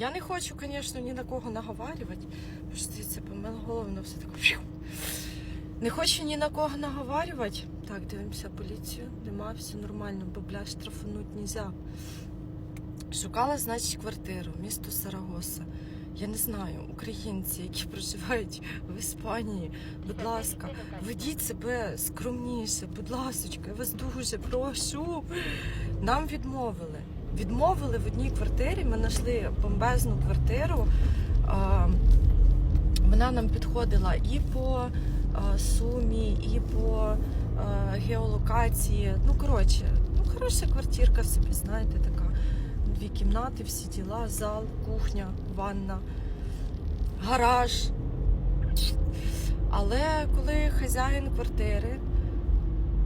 Я не хочу, звісно, ні на кого наговарювати, це по мене все таке. Не хочу ні на кого наговарювати. Так, дивимося поліцію. Нема, все нормально, бо бля, штрафануть нельзя. Шукала, значить, квартиру, місто Сарагоса. Я не знаю, українці, які проживають в Іспанії, будь ласка, ведіть себе скромніше, будь ласочка, я вас дуже прошу. Нам відмовили. Відмовили в одній квартирі. Ми знайшли бомбезну квартиру. Вона нам підходила і по сумі, і по геолокації. Ну, коротше, ну хороша квартирка собі, знаєте, така. Дві кімнати, всі діла, зал, кухня, ванна, гараж. Але коли хазяїн квартири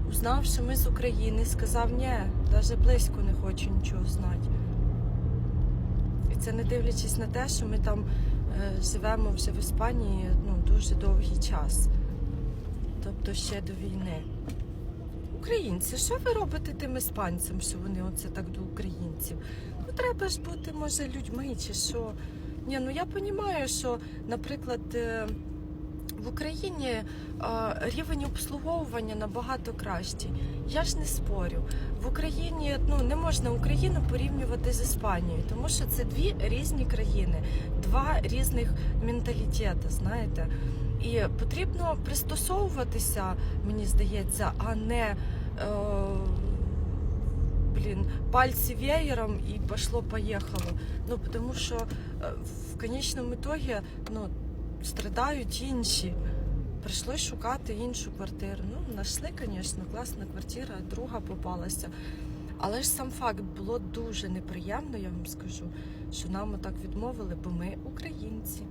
узнав, що ми з України, сказав, ні, навіть близько не хочу нічого знати. І це не дивлячись на те, що ми там е, живемо вже в Іспанії ну, дуже довгий час. Тобто ще до війни. Українці, що ви робите тим іспанцям, що вони оце так до українців? Ну треба ж бути, може, людьми чи що. Ні, ну я розумію, що, наприклад, е, в Україні е, рівень обслуговування набагато кращий. Я ж не спорю. В Україні ну не можна Україну порівнювати з Іспанією, тому що це дві різні країни, два різних менталітети, знаєте. І потрібно пристосовуватися, мені здається, а не е, блін, пальці веєром і пошло-поїхало. Ну, тому що е, в конечному ітогі ну, страдають інші. Прийшлось шукати іншу квартиру. Ну, знайшли, звісно, класна квартира, друга попалася. Але ж сам факт було дуже неприємно, я вам скажу, що нам отак відмовили, бо ми українці.